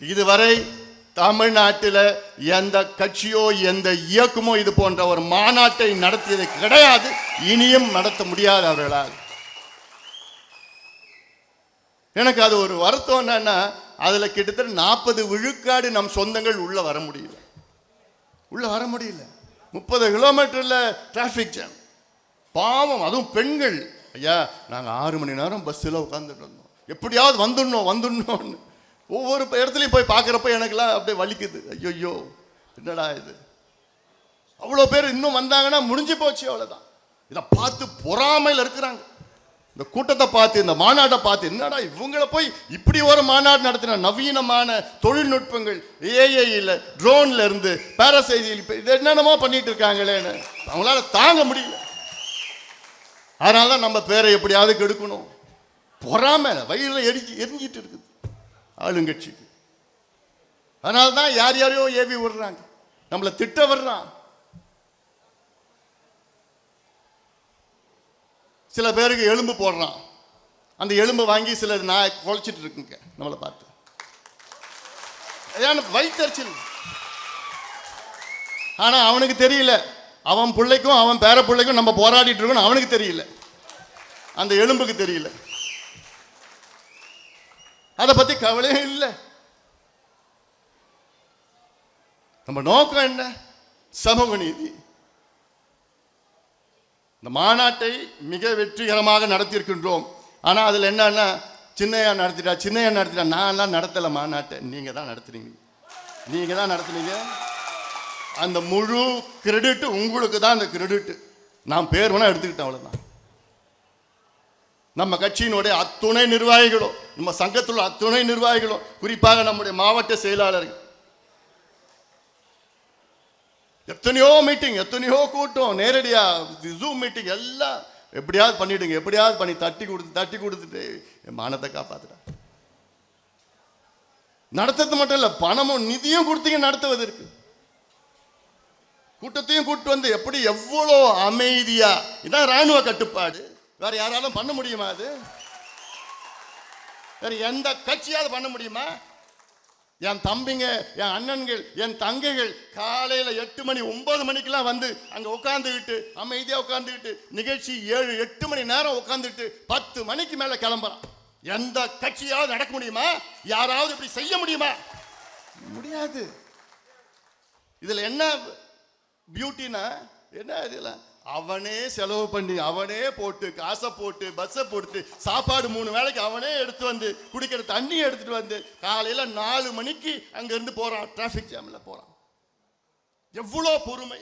இதுவரை தமிழ்நாட்டில் எந்த கட்சியோ எந்த இயக்கமோ இது போன்ற ஒரு மாநாட்டை நடத்தியது கிடையாது. இனியும் நடத்த முடியாது அவர்களால். எனக்கு அது ஒரு வருத்தம் என்னன்னா அதுல கிட்டத்தட்ட நாற்பது விழுக்காடு நம் சொந்தங்கள் உள்ள வர முடியல. உள்ள வர முடியல. முப்பது கிலோமீட்டர்ல டிராஃபிக் ஜாம் பாவம் அதுவும் பெண்கள். ஐயா நாங்கள் ஆறு மணி நேரம் பஸ்ஸில் உட்காந்துட்டு இருந்தோம். எப்படியாவது வந்துடணும் வந்துடணும்னு. ஒவ்வொரு இடத்துலையும் போய் பார்க்குறப்ப எனக்குலாம் அப்படியே வலிக்குது. ஐயோ என்னடா இது? அவ்வளோ பேர் இன்னும் வந்தாங்கன்னா முடிஞ்சு போச்சு அவ்வளோதான் இதை பார்த்து பொறாமையில் இருக்கிறாங்க. இந்த கூட்டத்தை பார்த்து இந்த மாநாட்டை பார்த்து என்னடா இவங்கள போய் இப்படி ஒரு மாநாடு நடத்தின நவீனமான தொழில்நுட்பங்கள் ஏஐயில் ட்ரோன்ல இருந்து பேராசைடில் இது என்னென்னமோ பண்ணிட்டு இருக்காங்களேன்னு அவங்களால தாங்க முடியல. அதனால தான் நம்ம பேரை எப்படியாவது கெடுக்கணும். பொறாம வயிறில் எரிஞ்சு எரிஞ்சிட்டு இருக்குது. ஆளுங்கட்சிக்கு அதனால தான் யார் யாரையோ ஏவி விடுறாங்க. நம்மளை திட்ட வர்றான் சில பேருக்கு எலும்பு போடுறான். அந்த எலும்பு வாங்கி சில நான் குலைச்சிட்டு இருக்குங்க நம்மளை பார்த்து. ஏன்னா வயிற்றுச்சல் ஆனா அவனுக்கு தெரியல. அவன் பிள்ளைக்கும் அவன் பேர பிள்ளைக்கும் நம்ம போராடிட்டு இருக்கோம் அவனுக்கு தெரியல. அந்த எலும்புக்கு தெரியல. அதை பத்தி கவலையே இல்லை. நம்ம நோக்கம் என்ன? சமூக நீதி. இந்த மாநாட்டை மிக வெற்றிகரமாக நடத்தியிருக்கின்றோம். ஆனால் அதில் என்னன்னா சின்னையா நடத்திட்டா சின்னையா நடத்திட்டா நான்லாம் நடத்தலை மாநாட்டை. நீங்கள் தான் நடத்துனீங்க. நீங்கள் தான் நடத்துனீங்க. அந்த முழு கிரெடிட் உங்களுக்கு தான் அந்த கிரெடிட் நான் பேர் வேணால் எடுத்துக்கிட்டேன் அவ்வளோதான் நம்ம கட்சியினுடைய அத்துணை நிர்வாகிகளும் நம்ம சங்கத்தில் உள்ள அத்துணை நிர்வாகிகளும் குறிப்பாக நம்முடைய மாவட்ட செயலாளர்கள். எத்தனையோ மீட்டிங் எத்தனையோ கூட்டம் நேரடியா ஜூம் மீட்டிங் எல்லாம் எப்படியாவது பண்ணிடுங்க எப்படியாவது பண்ணி தட்டி கொடுத்து தட்டி கொடுத்துட்டு என் மானத்தை காப்பாத்துட்டா நடத்துறது மட்டும் இல்ல பணமும் நிதியும் கொடுத்தீங்க நடத்துவதற்கு கூட்டத்தையும் கூட்டு வந்து எப்படி எவ்வளோ அமைதியா இதான் ராணுவ கட்டுப்பாடு. வேற யாராலும் பண்ண முடியுமா அது? வேற எந்த கட்சியாவது பண்ண முடியுமா? என் தம்பிங்க என் அண்ணன்கள் என் தங்கைகள் காலையில் எட்டு மணி ஒன்பது மணிக்கெல்லாம் வந்து அங்கே உட்காந்துக்கிட்டு அமைதியாக உட்காந்துக்கிட்டு நிகழ்ச்சி ஏழு எட்டு மணி நேரம் உட்காந்துக்கிட்டு பத்து மணிக்கு மேலே கிளம்புறான் எந்த கட்சியாவது நடக்க முடியுமா? யாராவது இப்படி செய்ய முடியுமா? முடியாது. இதில் என்ன பியூட்டினா என்ன இதெல்லாம் அவனே செலவு பண்ணி அவனே போட்டு காசை போட்டு பஸ்ஸை போட்டு சாப்பாடு மூணு வேளைக்கு அவனே எடுத்து வந்து குடிக்கிற தண்ணி எடுத்துட்டு வந்து காலையில் நாலு மணிக்கு அங்கேருந்து போகிறான் டிராஃபிக் ஜாமில் போகிறான் எவ்வளோ பொறுமை.